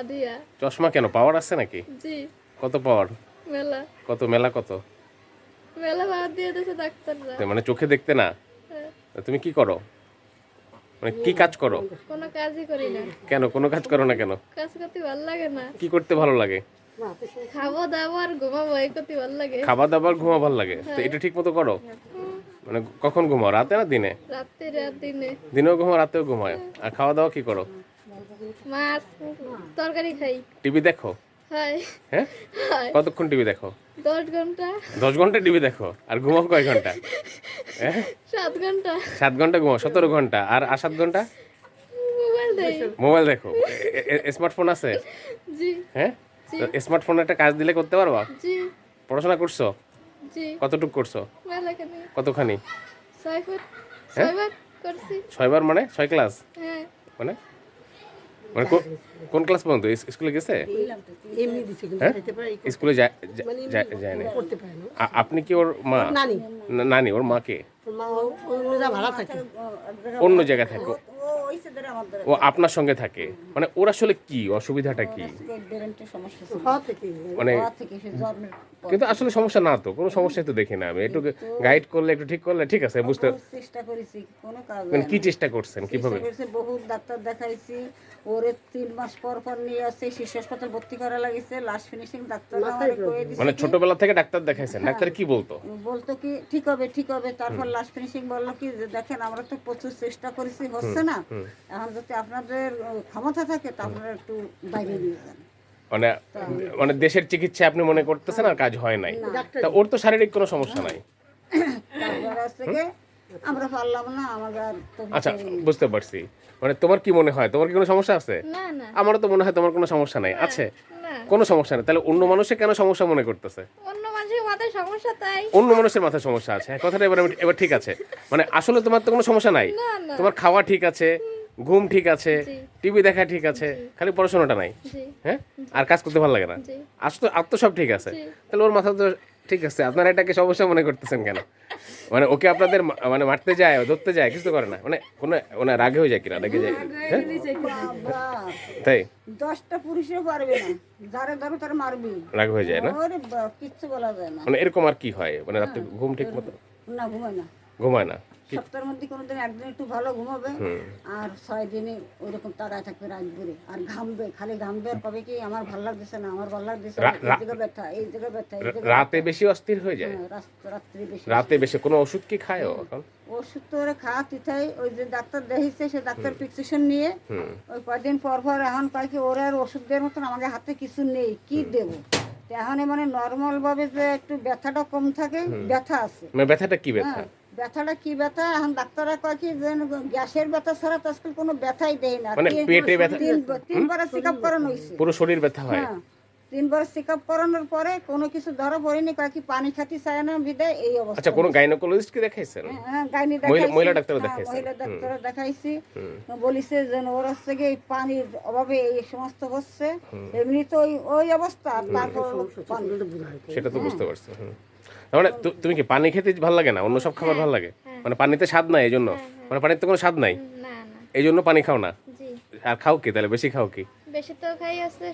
নাদিয়া চশমা কেন? পাওয়ার আছে নাকি? জি। কত পাওয়ার? মেলা। কত মেলা কত? মেলা ভাত দিয়ে দিয়েছে ডাক্তাররা। মানে চোখে দেখতে না? হ্যাঁ, তুমি কি করো? মানে কি কাজ করো? কোনো কাজই করি না। কেন? কোনো কাজ করো না কেন? কাজ করতে ভালো লাগে না। কি করতে ভালো লাগে? খাব দাবো আর ঘুমাবো এই করতে ভালো লাগে। খাবার দাবার ঘুমা ভালো লাগে? তো এটা ঠিক মতো করো? মানে কখন ঘুমাও? রাতে না দিনে? রাত্রে রাত দিনে। দিনেও ঘুমাও রাতেও ঘুমায় আর খাওয়া দাওয়া কি করো? মাছ তরকারি খাই। টিভি দেখো? হয়। হ্যাঁ? কতক্ষণ টিভি দেখো? দশ ঘণ্টা। দশ ঘণ্টা টিভি দেখো? আর ঘুমাও কয় ঘণ্টা? হ্যাঁ? সাত ঘণ্টা। সাত ঘণ্টা ঘুমাও সতেরো ঘণ্টা। আর আর সাত ঘণ্টা? মোবাইল দেখো। স্মার্টফোন আছে? হ্যাঁ? স্মার্টফোনে একটা কাজ দিলে করতে পারবা? পড়াশোনা করছ? কতটুকু করছ? কতখানি? ছয় ছয়বার মানে? ছয় ক্লাস? হ্যাঁ। মানে? মানে কোন ক্লাস পর্যন্ত? স্কুলে গেছে? হ্যাঁ? স্কুলে যায় যায়নি না। আপনি কি ওর মা? নানি। ওর মাকে? অন্য জায়গায় থাকে। ও আপনার সঙ্গে থাকে। মানে ওর আসলে কি? অসুবিধাটা কি? মানে কিন্তু আসলে সমস্যা না তো কোনো সমস্যা তো দেখি না আমি। একটু গাইড করলে একটু ঠিক করলে ঠিক আছে বুঝতে চেষ্টা করেছি কোনো কাজ মানে কি চেষ্টা করছেন কীভাবে? বহুত ডাক্তার দেখাইছি ওরে তিন মাস পর পর নিয়ে আসছে শিশু হাসপাতাল ভর্তি করা লাগিছে লাস্ট ফিনিশিং ডাক্তার আমারে কয়ে দিছে মানে ছোটবেলা থেকে ডাক্তার দেখাইছেন ডাক্তার কি বলতো? বলতো কি ঠিক হবে ঠিক হবে। তারপর লাস্ট ফিনিশিং বলল কি দেখেন আমরা তো প্রচুর চেষ্টা করেছি হচ্ছে না? এখন যদি আপনাদের ক্ষমতা থাকে তা আপনারা একটু বাইরে নিয়ে যান। মানে মানে দেশের চিকিৎসা আপনি মনে করতেছেন আর কাজ হয় নাই? তা ওর তো শারীরিক কোনো সমস্যা নাই? আমরা পারলাম না আমাদের আচ্ছা বুঝতে পারছি। মানে তোমার কি মনে হয়? তোমার কি কোনো সমস্যা আছে? না না। আমারও তো মনে হয় তোমার কোনো সমস্যা নাই। আছে? কোনো সমস্যা নেই। তাহলে অন্য মানুষে কেন সমস্যা মনে করতেছে? অন্য মানুষের মাথায় সমস্যা তাই। অন্য মানুষের মাথায় সমস্যা আছে। হ্যাঁ, কথাটা এবার আমি- এবার ঠিক আছে। মানে আসলে তোমার তো কোনো সমস্যা নাই? না না। তোমার খাওয়া ঠিক আছে? ঘুম ঠিক আছে টিভি দেখা ঠিক আছে খালি পড়াশোনাটা নাই হ্যাঁ? আর কাজ করতে ভালো লাগে না। জি। আজ তো আর তো সব ঠিক আছে। তাহলে ওর মাথা তো ঠিক আছে আপনারা এটাকে সমস্যা মনে করতেছেন কেন? মানে ওকে আপনাদের মা- মানে মারতে যায় ধরতে যায় কিছু তো করে না। মানে কোনো মানে রাগে হয়ে যায় কিনা? রেগে যায় হ্যাঁ? তাই? দশটা পুরুষও পারবে না। যারা ধরো তারা মারবি। রাগ হয়ে যায় না? কিচ্ছু বলা যায় না। মানে এরকম আর কি হয়? মানে রাত্রে ঘুম ঠিক মতো? না ঘুমায় না। ঘুমায় না। সপ্তাহের মধ্যে কোনোদিন একদিন একটু ভালো ঘুমাবে আর ছয় দিনে ওইরকম তাকায় থাকবে রাত ভরে। আর ঘামবে খালি ঘামবে আর কবে কি আমার ভালো লাগতেছে না আমার ভালো লাগতেছে এই জায়গায় ব্যথা এই জায়গায় ব্যথা রাতে বেশি অস্থির হয়ে যায়? হ্যাঁ, রাত্রি বেশি। রাতে বেশি কোনো ওষুধ কি খায় এখন? ওষুধ তো ওরা খাওয়া তিথাই ওই যে ডাক্তার দেখিছে সে ডাক্তার প্রেসক্রিপশন নিয়ে ওই কয়দিন পর পর এখন কয় কি ওরা আর ওষুধ দেওয়ার মতন আমাদের হাতে কিছু নেই কি দেবো? এখন মানে নর্মাল ভাবে যে একটু ব্যথাটা কম থাকে ব্যথা আছে। মানে ব্যথাটা কি ব্যথা? হ্যাঁ, ব্যথাটা কি ব্যথা? এখন ডাক্তাররা কয় কি গ্যাসের ব্যথা ছাড়া তো আজকাল কোনো ব্যথাই দেয় না। মানে পেটে ব্যথা তিনবার চেক আপ করানো হয়েছে। পুরো শরীর ব্যথা হয়। হ্যাঁ। তিনবার চেক আপ করানোর পরে কোনো কিছু ধরা পড়েনি কয় কি পানি খাতি চায় না বিদায় এই অবস্থা আচ্ছা কোনো গাইনোকোলজিস্ট কি দেখাইছেন? হ্যাঁ, গাইনি মহিলা- দেখাইছি। মহিলা ডাক্তারও হ্যাঁ, দেখাইছেন। মহিলা ডাক্তারও দেখাইছি। বলিছে যে ওর হচ্ছে গিয়ে পানির অভাবে এই সমস্ত হচ্ছে। এমনি তো ওই ওই অবস্থা তারপর সেটা তো বুঝতে পারছি মানে তুমি কি পানি খেতে ভালো লাগে না? অন্য সব খাবার ভালো লাগে? মানে পানিতে স্বাদ নাই এই জন্য মানে পানিতে কোনো স্বাদ নাই? না না। এই জন্য পানি খাও না? আর খাও কি তাহলে? বেশি খাও কি? বেশি তো খাই আছে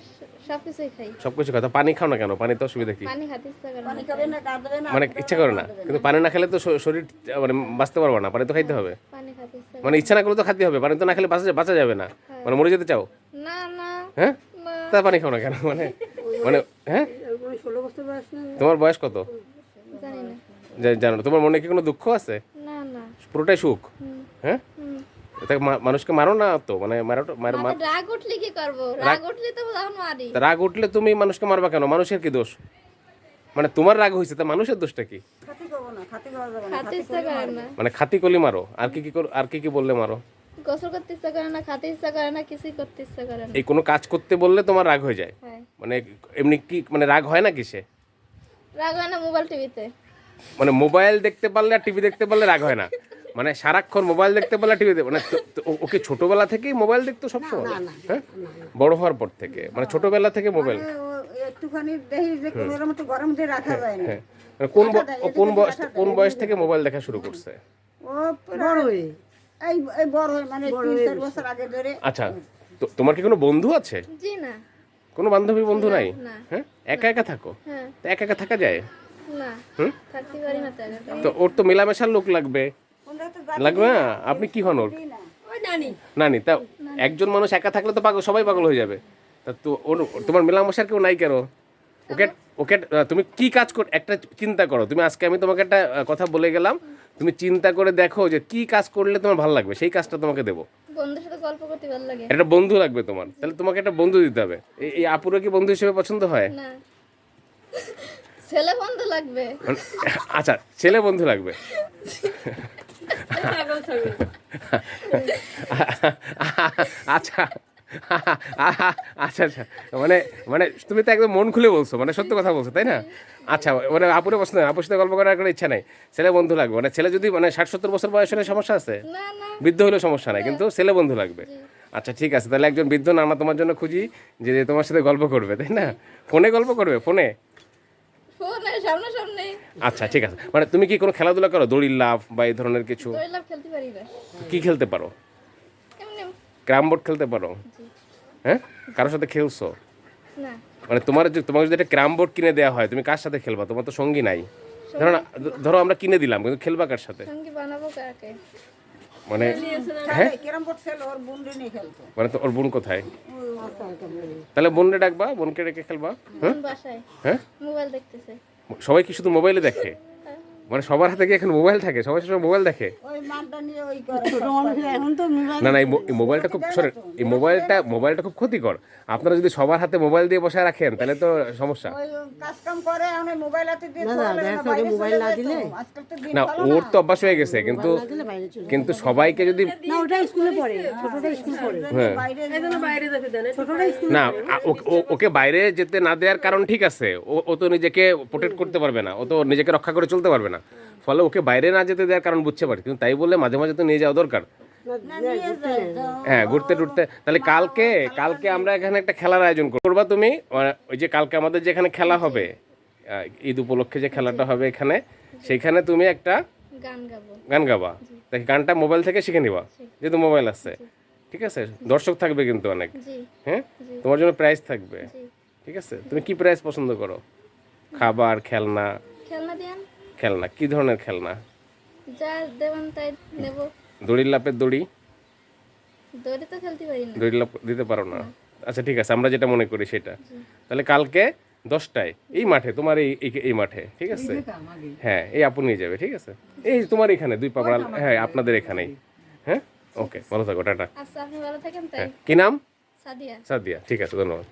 সব কিছুই খাই। সব কিছু খাও? পানি খাও না কেন? পানি তো অসুবিধা কি? পানি খাতে ইচ্ছা করে না। পানি খাবে না কাঁদবে না মানে ইচ্ছা করে না? কিন্তু পানি না খেলে তো শরীর মানে বাঁচতে পারব না পানি তো খাইতে হবে। পানি খাতে ইচ্ছা মানে ইচ্ছা না করলে তো খাইতে হবে পানি তো না খেলে বাঁচা বাঁচা যাবে না। মানে মরে যেতে চাও? না না। হ্যাঁ? না তা পানি খাও না কেন? মানে মানে হ্যাঁ? তোমার বয়স কত? জানি না। জানো না। তোমার মনে কি কোনো দুঃখ আছে? না না। পুরোটাই সুখ? হ্যাঁ? মানুষকে মারো না তো? মানে মার- রাগ উঠলে কি করব? রাগ উঠলে তো তখন মারি। রাগ উঠলে তুমি মানুষকে মারবা কেন? মানুষের কি দোষ? মানে তোমার রাগ হয়েছে তা মানুষের দোষটা কি? মানে খাতি কলি মারো? আর কি কি কর- আর কি কি বললে মারো? গোসল করতে ইচ্ছা করে না খাতে ইচ্ছা করে না কিছুই করতে ইচ্ছা করে না। এই কোনো কাজ করতে বললে তোমার রাগ হয়ে যায়? হ্যাঁ। মানে এমনি কি মানে রাগ হয় না কিসে রাগ হয় না মোবাইল টিভিতে? মানে মোবাইল দেখতে পারলে আর টিভি দেখতে পারলে রাগ হয় না। মানে সারাক্ষণ মোবাইল দেখতে পারলে টিভি মানে তো- তো ও- ওকে ছোটবেলা থেকেই মোবাইল দেখতো সবসময়? হ্যাঁ? বড় হওয়ার পর থেকে। মানে ছোটবেলা থেকে মোবাইল। একটুখানি দেখি যে কোনো মতো গরম দিয়ে রাখা যায় না। হ্যাঁ। মানে কোন কোন বয়স কোন বয়স থেকে মোবাইল দেখা শুরু করছে? ও বড় হয়ে এই বড় হয়ে মানে তিন চার বছর আগে ধরে। আচ্ছা তো তোমার কি কোনো বন্ধু আছে? জি না। কোনো বান্ধবী বন্ধু নাই? হ্যাঁ? একা একা থাকো? হ্যাঁ। তো একা একা থাকা যায়? তো ওর তো মেলামেশার লোক লাগবে। লাগবে না? আপনি কি হন ওর? নানি। তা একজন মানুষ একা থাকলে তো পাগল সবাই পাগল হয়ে যাবে। তা তো ওর তোমার মেলামেশার কেউ নাই কেন? ওকে ওকে তুমি কি কাজ কর একটা চিন্তা করো। তুমি আজকে আমি তোমাকে একটা কথা বলে গেলাম। তুমি চিন্তা করে দেখো যে কি কাজ করলে তোমার ভালো লাগবে সেই কাজটা তোমাকে দেবো। বন্ধুর সাথে গল্প করতে ভালো লাগে। একটা বন্ধু লাগবে তোমার। তাহলে তোমাকে একটা বন্ধু দিতে হবে। এই- আপুরা কি বন্ধু হিসেবে পছন্দ হয়? না। ছেলে বন্ধু লাগবে। আচ্ছা ছেলে বন্ধু লাগবে। আচ্ছা। আচ্ছা আচ্ছা। মানে মানে তুমি তো একদম মন খুলে বলছো মানে সত্য কথা বলছো তাই না? আচ্ছা মানে আপুরে পছন্দ আপুর সাথে গল্প করার কোনো ইচ্ছা নাই। ছেলে বন্ধু লাগবে মানে ছেলে যদি মানে ষাট সত্তর বছর বয়স হলে সমস্যা আছে? না না। বৃদ্ধ হলে সমস্যা নাই কিন্তু ছেলে বন্ধু লাগবে। আচ্ছা ঠিক আছে তাহলে একজন বৃদ্ধ নানা তোমার জন্য খুঁজি যে তোমার সাথে গল্প করবে তাই না? ফোনে গল্প করবে ফোনে? আচ্ছা ঠিক আছে। মানে তুমি কি কোনো খেলাধুলা করো? দড়ির লাভ বা এই ধরনের কিছু? না। কি খেলতে পারো? ক্রাম বোর্ড খেলতে পারো? হ্যাঁ? কারোর সাথে খেলছো? না। মানে তোমার যে তোমাকে যদি একটা ক্রাম বোর্ড কিনে দেওয়া হয় তুমি কার সাথে খেলবা? তোমার তো সঙ্গী নাই। ধরো না ধরো আমরা কিনে দিলাম কিন্তু খেলবা কার সাথে? সঙ্গে বানাবো কাকে? মানে হ্যাঁ? মানে তো ওর বোন কোথায়? আচ্ছা বলি। তাহলে বোনরে ডাকবা বোনকে রেখে খেলবা হ্যাঁ? হ্যাঁ? মোবাইল দেখতেছে। সবাই কি শুধু মোবাইলে দেখে? মানে সবার হাতে কি এখন মোবাইল থাকে? সবাই সবাই মোবাইল দেখে? না না এই মোবাইলটা খুব সরে এই মোবাইলটা মোবাইলটা খুব ক্ষতিকর। আপনারা যদি সবার হাতে মোবাইল দিয়ে বসে রাখেন তাহলে তো সমস্যা। না, ওর তো অভ্যাস হয়ে গেছে কিন্তু কিন্তু সবাইকে যদি না ওটা স্কুলে পড়ে ছোটটা স্কুল পড়ে। হ্যাঁ। ও- ওকে বাইরে যেতে না দেওয়ার কারণ ঠিক আছে। ও ও তো নিজেকে প্রোটেক্ট করতে পারবে না। ও তো নিজেকে রক্ষা করে চলতে পারবে না। ফলে ওকে বাইরে না যেতে দেওয়ার কারণ বুঝতে পারি কিন্তু তাই বলে মাঝে মাঝে তো নিয়ে যাওয়া দরকার। হ্যাঁ ঘুরতে টুরতে। তাহলে কালকে কালকে আমরা এখানে একটা খেলার আয়োজন করব। করবা তুমি ওই যে কালকে আমাদের যেখানে খেলা হবে ঈদ উপলক্ষে যে খেলাটা হবে এখানে সেইখানে তুমি একটা গান গাবা। তাই গানটা মোবাইল থেকে শিখে নিবা যেহেতু মোবাইল আছে। ঠিক আছে? দর্শক থাকবে কিন্তু অনেক। হ্যাঁ? তোমার জন্য প্রাইজ থাকবে। ঠিক আছে? তুমি কি প্রাইজ পছন্দ করো? খাবার খেলনা? খেলনা দিয়ান খেলনা? কি ধরনের খেলনা? যা দেবেন তাই নেব দড়ির লাপের দড়ি? দড়ি তো খেলতে পারি না। দড়ির লাপ দিতে পারো না? আচ্ছা ঠিক আছে আমরা যেটা মনে করি সেটা। তাহলে কালকে দশটায় এই মাঠে তোমার এই এই- মাঠে ঠিক আছে? হ্যাঁ এই আপু নিয়ে যাবে ঠিক আছে? এই তোমার এখানে দুই পাবড়া হ্যাঁ আপনাদের এখানেই। হ্যাঁ? ওকে ভালো থাকো টাটা। আচ্ছা আপনি ভালো থাকেন তাই। হ্যাঁ কি নাম? সাদিয়া। সাদিয়া ঠিক আছে ধন্যবাদ।